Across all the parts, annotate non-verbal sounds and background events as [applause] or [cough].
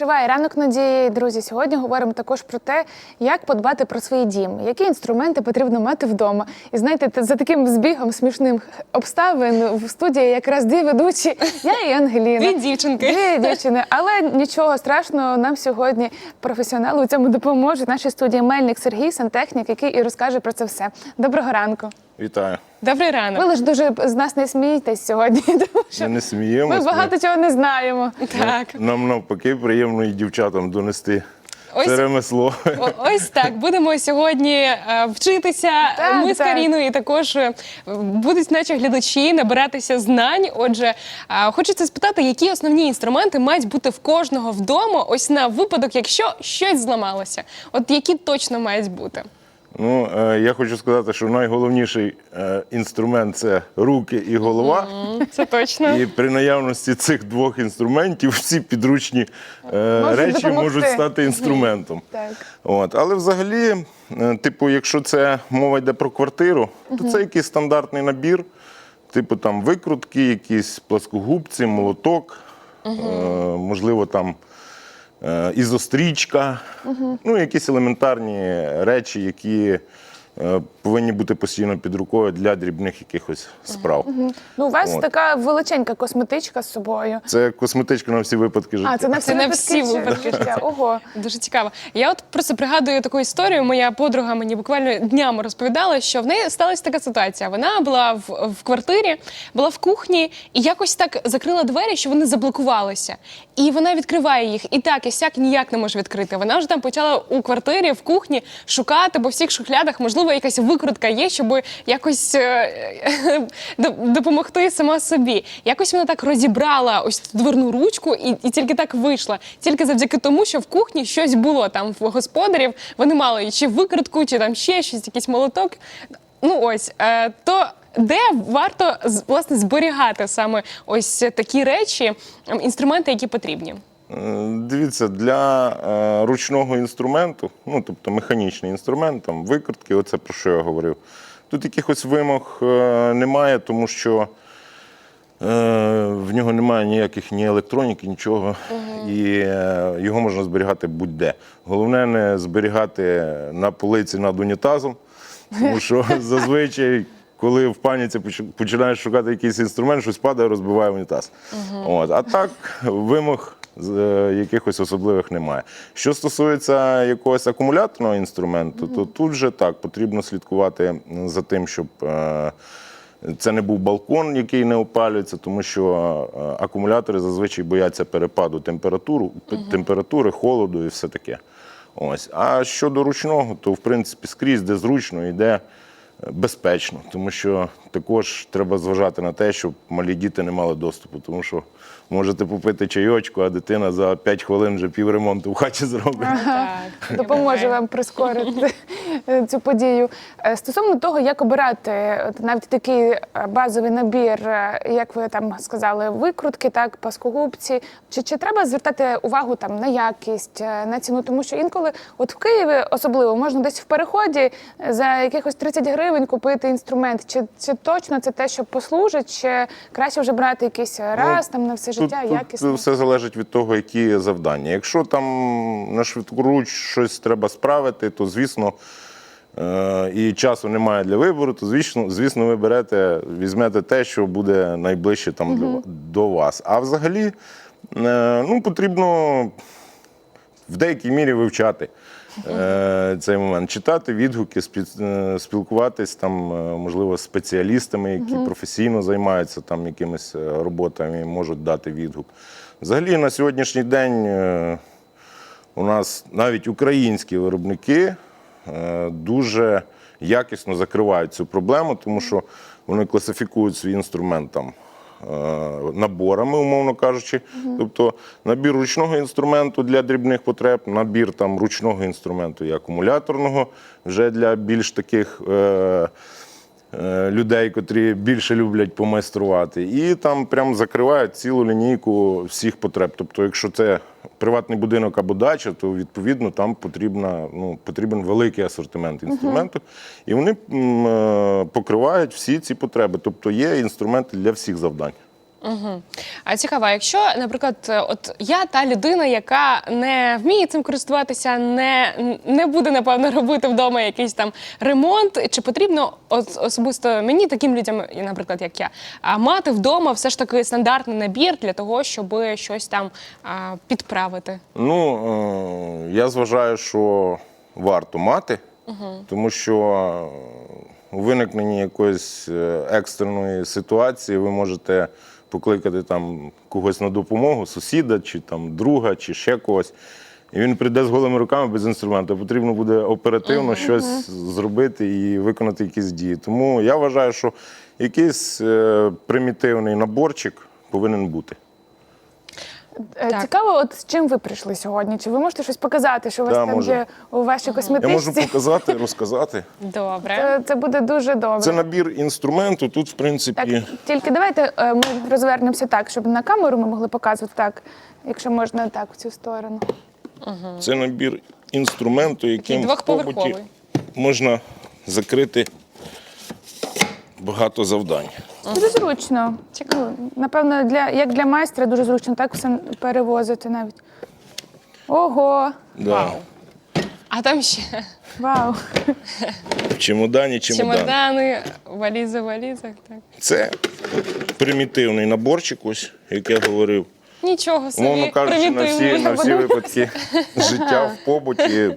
Триває ранок надії, друзі. Сьогодні говоримо також про те, як подбати про свій дім, які інструменти потрібно мати вдома. І знаєте, за таким збігом смішним обставин в студії якраз дві ведучі, я і Ангеліна. Дві дівчинки. Дві дівчини. Але нічого страшного, нам сьогодні професіонали у цьому допоможуть. Нашій студії Мельник Сергій, сантехнік, який і розкаже про це все. Доброго ранку. Вітаю. Добрий ранок. Ви лише дуже з нас не смієтесь сьогодні, [laughs] тому що Ми не сміємось. ми багато чого не знаємо. Так, Нам навпаки приємно і дівчатам донести Ось- це ремесло. О- ось так. Будемо сьогодні е, вчитися. Так, Ми з так. Каріною і також е, будуть наші глядачі набиратися знань. Отже, е, хочеться спитати, які основні інструменти мають бути в кожного вдома, ось на випадок, якщо щось зламалося. От які точно мають бути. Ну, е, я хочу сказати, що найголовніший е, інструмент це руки і голова. Це точно. І при наявності цих двох інструментів всі підручні е, Можуть речі допомогти. можуть стати інструментом. Так. От. Але взагалі, типу, якщо це мова йде про квартиру, то це якийсь стандартний набір, типу там викрутки, якісь пласкогубці, молоток, можливо, там е, угу. ну, якісь елементарні речі, які повинні бути постійно під рукою для дрібних якихось справ. Ну, у вас От. така величенька косметичка з собою. Це косметичка на всі випадки життя. А, це на всі Це на випадки всі випадки. життя. Ого. Дуже цікаво. Я от просто пригадую таку історію. Моя подруга мені буквально днями розповідала, що в неї сталася така ситуація. Вона була в, в квартирі, була в кухні і якось так закрила двері, що вони заблокувалися. І вона відкриває їх. І так, і сяк ніяк не може відкрити. Вона вже там почала у квартирі, в кухні шукати по всіх шухлядах, можливо, якась викрутка є, щоб якось е, [laughs] допомогти сама собі. Якось вона так розібрала ось дверну ручку і, і тільки так вийшла. Тільки завдяки тому, що в кухні щось було там в господарів. Вони мали чи викрутку, чи там ще щось, якийсь молоток. Ну ось е, то. Де варто власне зберігати саме ось такі речі, інструменти, які потрібні? Е, Дивіться, для е, ручного інструменту, ну тобто механічний інструмент, там викрутки, оце про що я говорив. Тут якихось вимог е, немає, тому що в нього немає ніяких ні електроніки, нічого. І е, його можна зберігати будь-де. Головне не зберігати на полиці над унітазом, тому що [laughs] зазвичай. Коли в паніці починаєш шукати якийсь інструмент, щось падає, розбиває унітаз. От. А так вимог якихось особливих немає. Що стосується якогось акумуляторного інструменту, то тут же так потрібно слідкувати за тим, щоб е, це не був балкон, який не опалюється, тому що е, акумулятори зазвичай бояться перепаду температуру, п- температури, холоду і все таке. Ось. А щодо ручного, то в принципі скрізь, де зручно, йде безпечно, тому що також треба зважати на те, щоб малі діти не мали доступу, тому що можете попити чайочку, а дитина за 5 хвилин вже пів ремонту в хаті зробить. Допоможе вам прискорити цю подію. Е, Стосовно того, як обирати навіть такий е, базовий набір, е, як ви там сказали, викрутки, так, паскогубці. Чи, чи треба звертати увагу там на якість, е, на ціну? Тому що інколи, от в Києві особливо, можна десь в переході е, за якихось 30 гривень купити інструмент. Чи, чи точно це те, що послужить, чи краще вже брати якийсь раз там на все життя, тут, якісно? Тут все залежить від того, які завдання. Якщо там на швидкоруч щось треба справити, то звісно. Е, І часу немає для вибору, то звісно, звісно, ви берете, візьмете те, що буде найближче там для ва- до вас. А взагалі, е, ну, потрібно в деякій мірі вивчати е, цей момент, читати відгуки, спілкуватись там, можливо, з спеціалістами, які професійно займаються там якимись роботами і можуть дати відгук. Взагалі, на сьогоднішній день е, у нас навіть українські виробники дуже якісно закривають цю проблему, тому що вони класифікують свій інструмент там. е, Наборами, умовно кажучи, тобто набір ручного інструменту для дрібних потреб, набір там ручного інструменту і акумуляторного вже для більш таких е, е, людей, котрі більше люблять помайструвати. І там прям закривають цілу лінійку всіх потреб. Тобто, якщо це приватний будинок або дача, то відповідно там потрібна, ну, потрібен великий асортимент інструменту. І вони м, е, покривають всі ці потреби. Тобто є інструменти для всіх завдань. А цікаво, якщо, наприклад, е, от я та людина, яка не вміє цим користуватися, не, не буде, напевно, робити вдома якийсь там ремонт, чи потрібно особисто мені, таким людям, наприклад, як я, а, мати вдома все ж таки стандартний набір для того, щоб щось там підправити? Ну, е, я зважаю, що варто мати, тому що е, у виникненні якоїсь е, екстреної ситуації ви можете покликати там когось на допомогу, сусіда, чи там друга, чи ще когось. І він прийде з голими руками без інструменту. Потрібно буде оперативно щось зробити і виконати якісь дії. Тому я вважаю, що якийсь е, примітивний наборчик повинен бути. Е, Так. Цікаво, от з чим ви прийшли сьогодні? Чи ви можете щось показати, що у вас Да, там можу. є у вашій Я косметичці? можу показати, [laughs] розказати. Добре. Це, це буде дуже добре. Це набір інструменту. Тут, в Так, принципі, тільки давайте е, ми розвернемося так, щоб на камеру ми могли показувати так, якщо можна так в цю сторону. це набір інструменту, яким в двохповерховий. побуті можна закрити багато завдань. Дуже зручно. Цікаво. Напевно, для як для майстра дуже зручно так все перевозити навіть. Ого, Да. Вау. А там ще вау. В чемодані, чемодан. чемодани, валізи, в валізах. Так. Це примітивний наборчик, ось, як я говорив. Нічого собі. Умовно кажучи, на всі, на всі випадки [laughs] життя в побуті.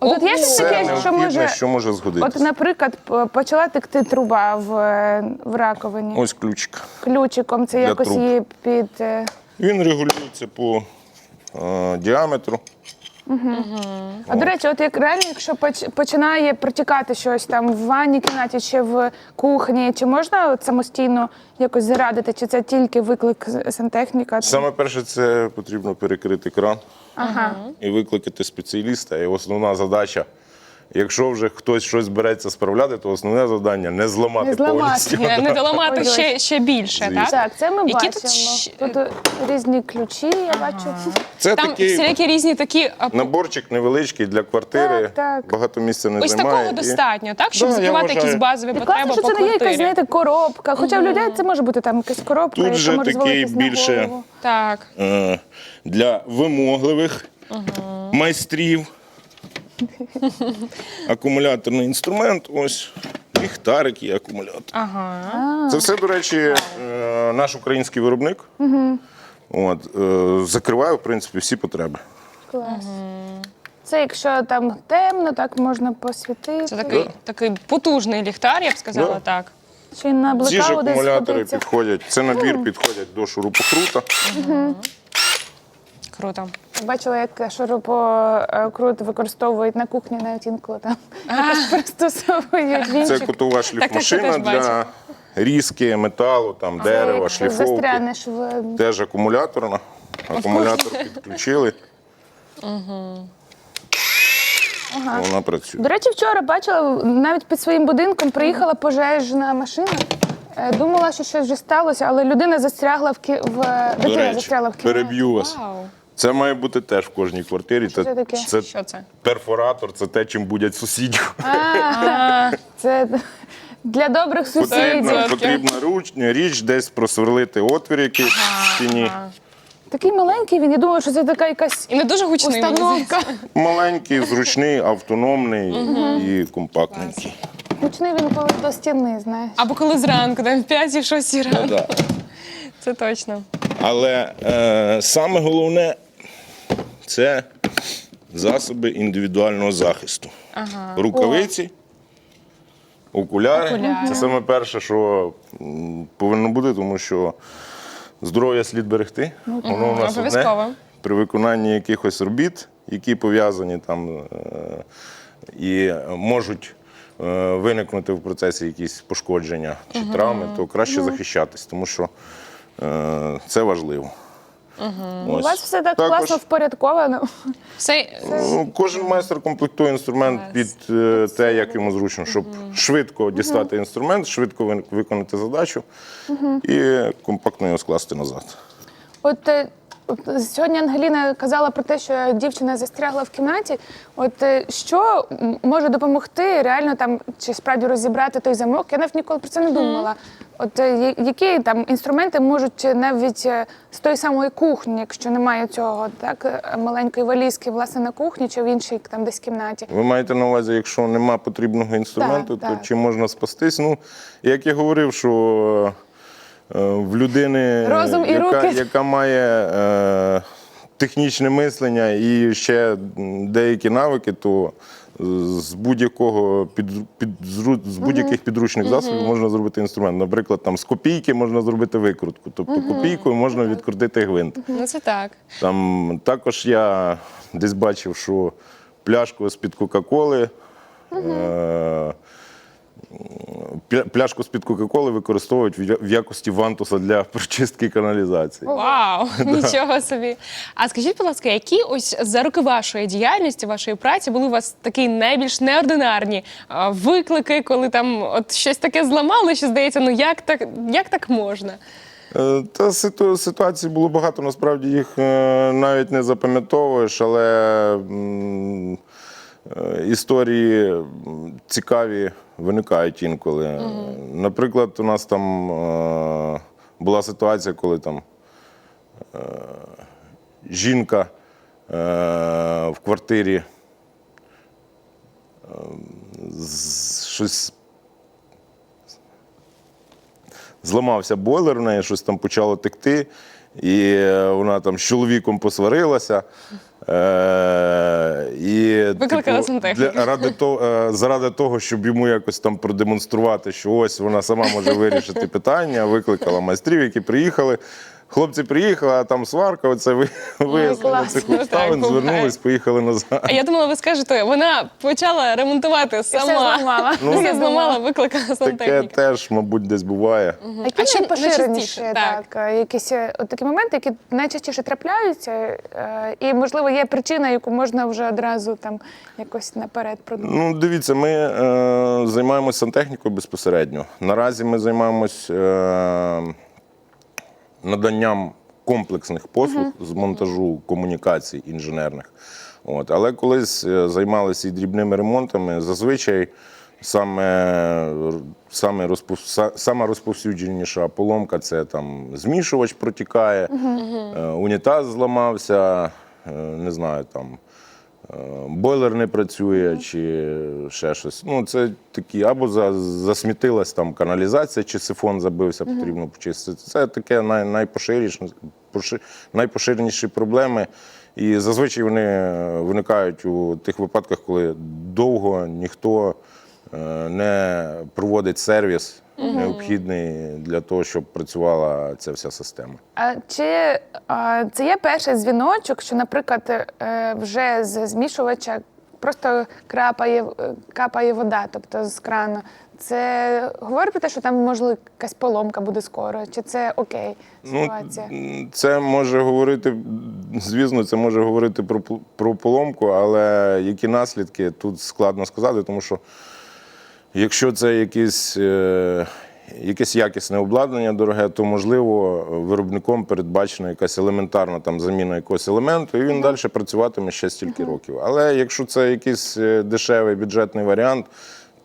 От є щось таке, що необхідне, може. що може От, згодитися. наприклад, п- почала текти труба в, е, в раковині. Ось ключик. Ключиком це Для якось труб. її під. е, Він регулюється по е, діаметру. А до речі, от як реально, якщо поч- починає протікати щось там в ванній кімнаті чи в кухні, чи можна от самостійно якось зарадити, чи це тільки виклик з- сантехніка? Саме перше, це потрібно перекрити кран. Ага. і викликати спеціаліста. І основна задача, якщо вже хтось щось береться справляти, то основне завдання не зламати, Не зламати. повністю. Не, доламати Ой, ще, ще більше, Звісно. так? Так, це ми Які бачимо. тут Тут е, різні ключі, я бачу. Це Там такий всілякі різні такі. а, наборчик невеличкий для квартири. Так, так. Багато місця не Ось займає. такого і- достатньо, так? Щоб Да, я закривати вважаю. якісь базові І потреби класно, що по це не є якась, квартирі. знаєте, коробка. Хоча в людей це може бути там якась коробка, Тут яка же може такий звалитись на більше- голову. Так. Е, Для вимогливих майстрів. [laughs] Акумуляторний інструмент, ось ліхтарик і акумулятор. Ага. Це все, до речі, е, наш український виробник. От, е, закриває, в принципі, всі потреби. Клас. Це якщо там темно, так можна посвітити. Це такий, такий потужний ліхтар, я б сказала Да. так. Чи на Ці ж блекаут десь акумулятори ходиться. підходять. Це набір підходять до шурупокрута. Круто. Бачила, як шурупокрут використовують на кухні, навіть інколи там [laughs] якось [laughs] пристосовують Це вінчик. котова так, шліфмашина для різки металу, там, дерева, шліфовки. Застрянеш в Теж акумуляторна. Акумулятор підключили. Вона працює. До речі, вчора бачила навіть під своїм будинком приїхала пожежна машина. Е, Думала, що щось вже сталося, але людина застрягла в кі... в До дитина речі, застрягла в кімнаті. переб'ю вас. Вау. Це має бути теж в кожній квартирі. Що це таке? це Що це? перфоратор, це те, чим будять сусідів. Це для добрих Потрібна, сусідів. Потрібна руч, річ десь просверлити отвір якийсь в стіні. Такий маленький він. Я думала, що це така якась І не дуже гучний. мені установка. Маленький, зручний, автономний і компактненький. Гучний він коли до стіни, знаєш. Або коли зранку, там в 5-6 ранку. Ну Це точно. Але е, саме головне це засоби індивідуального захисту. Рукавиці, окуляри. Окуляри. Це саме перше, що повинно бути, тому що здоров'я слід берегти. Воно у нас одне. При виконанні якихось робіт, які пов'язані там е, і можуть е, виникнути в процесі якісь пошкодження чи травми, то краще захищатись, тому що е, це важливо. У Ось. вас все так Також, класно впорядковано. Все, ну, Кожен майстер комплектує інструмент під е, те, як йому зручно, щоб швидко дістати інструмент, швидко виконати задачу і компактно його скласти назад. От е, от сьогодні Ангеліна казала про те, що дівчина застрягла в кімнаті. От е, що може допомогти реально там чи справді розібрати той замок? Я навіть ніколи про це не думала. От е, які там інструменти можуть навіть е, з тої самої кухні, якщо немає цього, так маленької валізки, власне, на кухні чи в іншій там десь кімнаті. Ви маєте на увазі, якщо нема потрібного інструменту, Так, то так. чим можна спастись? Ну, як я говорив, що в людини, Розум і яка, руки. яка має е, технічне мислення і ще деякі навики, то з будь-якого під, під, з будь-яких підручних засобів можна зробити інструмент. Наприклад, там з копійки можна зробити викрутку, тобто копійкою можна відкрутити гвинт. Ну це так. Там також я десь бачив, що пляшку з-під Кока-Коли. е, Пляшку з-під Кока-Коли використовують в якості вантуса для [laughs] прочистки каналізації. Вау, [laughs] нічого собі. А скажіть, будь ласка, які ось за роки вашої діяльності, вашої праці були у вас такі найбільш неординарні а, виклики, коли там от щось таке зламали, що здається, ну як так, як так можна? Е, Та ситу- ситуацій було багато, насправді їх е, навіть не запам'ятовуєш, але е, історії цікаві виникають інколи. Наприклад, у нас там е, була ситуація, коли там е, жінка е, в квартирі е, з- щось зламався бойлер, в неї щось там почало текти, і е, вона там з чоловіком посварилася. Е, і, Викликала сантехніка. для- ради того, е, заради того, щоб йому якось там продемонструвати, що ось вона сама може вирішити питання, викликала майстрів, які приїхали. Хлопці приїхали, а там сварка, оце ви- класно. цих обставин, звернулись, поїхали назад. А я думала, ви скажете, вона почала ремонтувати сама. зламала. [laughs] Ну, Все Я зламала, викликала Таке теж, мабуть, десь буває. А Які А що найпоширеніші так. Е, якісь е, от такі моменти, які найчастіше трапляються, е, і можливо є причина, яку можна вже одразу там якось наперед продумати. Ну, дивіться, ми е, займаємося сантехнікою безпосередньо. Наразі ми займаємось е, наданням комплексних послуг з монтажу комунікацій інженерних. От. Але колись е, займалися і дрібними ремонтами. Зазвичай саме, саме розпов... сама розповсюдженіша поломка це там змішувач протікає, е, унітаз зламався, е, не знаю там. Е, бойлер не працює чи ще щось. Ну, це такі, або за, засмітилась там каналізація, чи сифон забився, потрібно почистити. Це таке най, найпоширеніші, найпоширеніші проблеми. І зазвичай вони е, виникають у тих випадках, коли довго ніхто е, не проводить сервіс необхідний для того, щоб працювала ця вся система. А чи а, це є перший дзвіночок, що, наприклад, е, вже з змішувача просто крапає, е, капає вода, тобто з крану? Це говорить про те, що там можливо якась поломка буде скоро, чи це окей ситуація? Ну, це може говорити, звісно, це може говорити про, про поломку, але які наслідки тут складно сказати, тому що якщо це якісь, е, якесь якісне обладнання дороге, то можливо виробником передбачена якась елементарна там заміна якогось елементу, і він далі працюватиме ще стільки років. Але якщо це якийсь е, дешевий бюджетний варіант,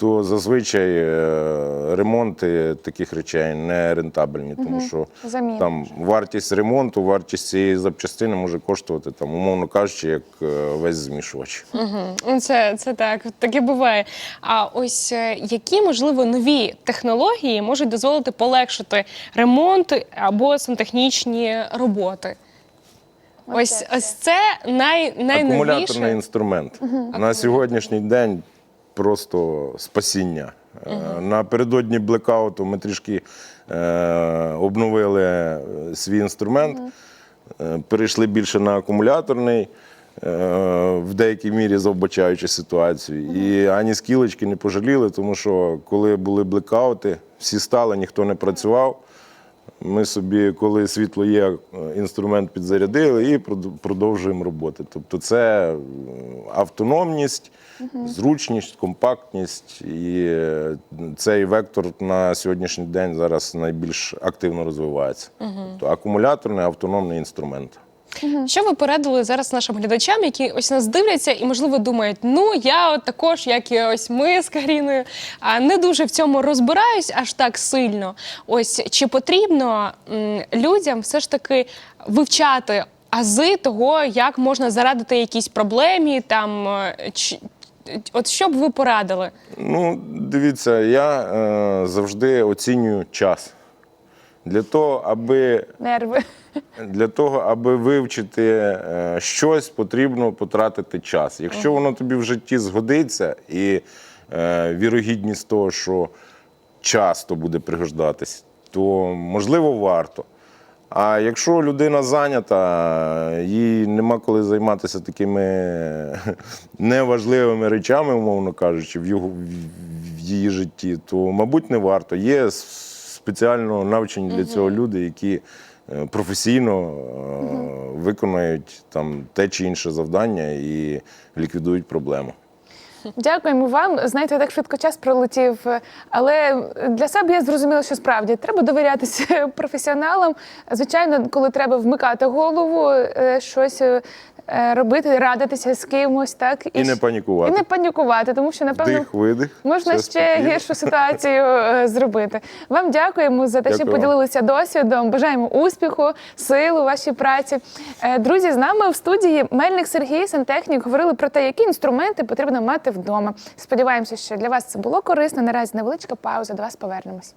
то зазвичай е, ремонти таких речей не рентабельні, тому що Заміна там вартість ремонту, вартість цієї запчастини може коштувати там, умовно кажучи, як е, весь змішувач. Ну, Це, це так, таке буває. А ось е, які, можливо, нові технології можуть дозволити полегшити ремонт або сантехнічні роботи? Ось, ось це най, Акумуляторний найновіше. інструмент на сьогоднішній день просто спасіння. Е, Напередодні блекауту ми трішки е, обновили е, свій інструмент, е, перейшли більше на акумуляторний. е, В деякій мірі завбачаючи ситуацію. І ані скілечки не пожаліли, тому що коли були блекаути, всі стали, ніхто не працював. Ми собі, коли світло є, е, інструмент підзарядили і продовжуємо роботи. Тобто це е, автономність, зручність, компактність. І е, цей вектор на сьогоднішній день зараз найбільш активно розвивається. Тобто акумуляторний автономний інструмент. Що ви порадили зараз нашим глядачам, які ось нас дивляться і, можливо, думають, ну я от також, як і ось ми з Каріною, а не дуже в цьому розбираюсь аж так сильно. Ось чи потрібно м, людям все ж таки вивчати ази того, як можна зарадити якійсь проблемі, там е, чи, от що б ви порадили? Ну, дивіться, я е, завжди оцінюю час. Для того, аби Нерви. Для того, аби вивчити е, щось, потрібно потратити час. Якщо воно тобі в житті згодиться, і е, вірогідність того, що часто буде пригождатись, то можливо варто. А якщо людина зайнята, їй нема коли займатися такими неважливими речами, умовно кажучи, в, його, в її житті, то, мабуть, не варто. Є спеціально навчені для цього люди, які е, професійно е, виконують там те чи інше завдання і ліквідують проблему. Дякуємо вам. Знаєте, так швидко час пролетів. Але для себе я зрозуміла, що справді треба довірятися [laughs] професіоналам. Звичайно, коли треба вмикати голову, е, щось е, робити, радитися з кимось, так І не щ- панікувати. І не панікувати, тому що напевно. Вдих, видих. Можна все ще спокійно. гіршу ситуацію е, зробити. Вам дякуємо за те, що Дякую вам. поділилися досвідом. Бажаємо успіху, сил у вашій праці. Е, Друзі, з нами в студії Мельник Сергій, сантехнік, говорили про те, які інструменти потрібно мати вдома. Сподіваємося, що для вас це було корисно. Наразі невеличка пауза. До вас повернемось.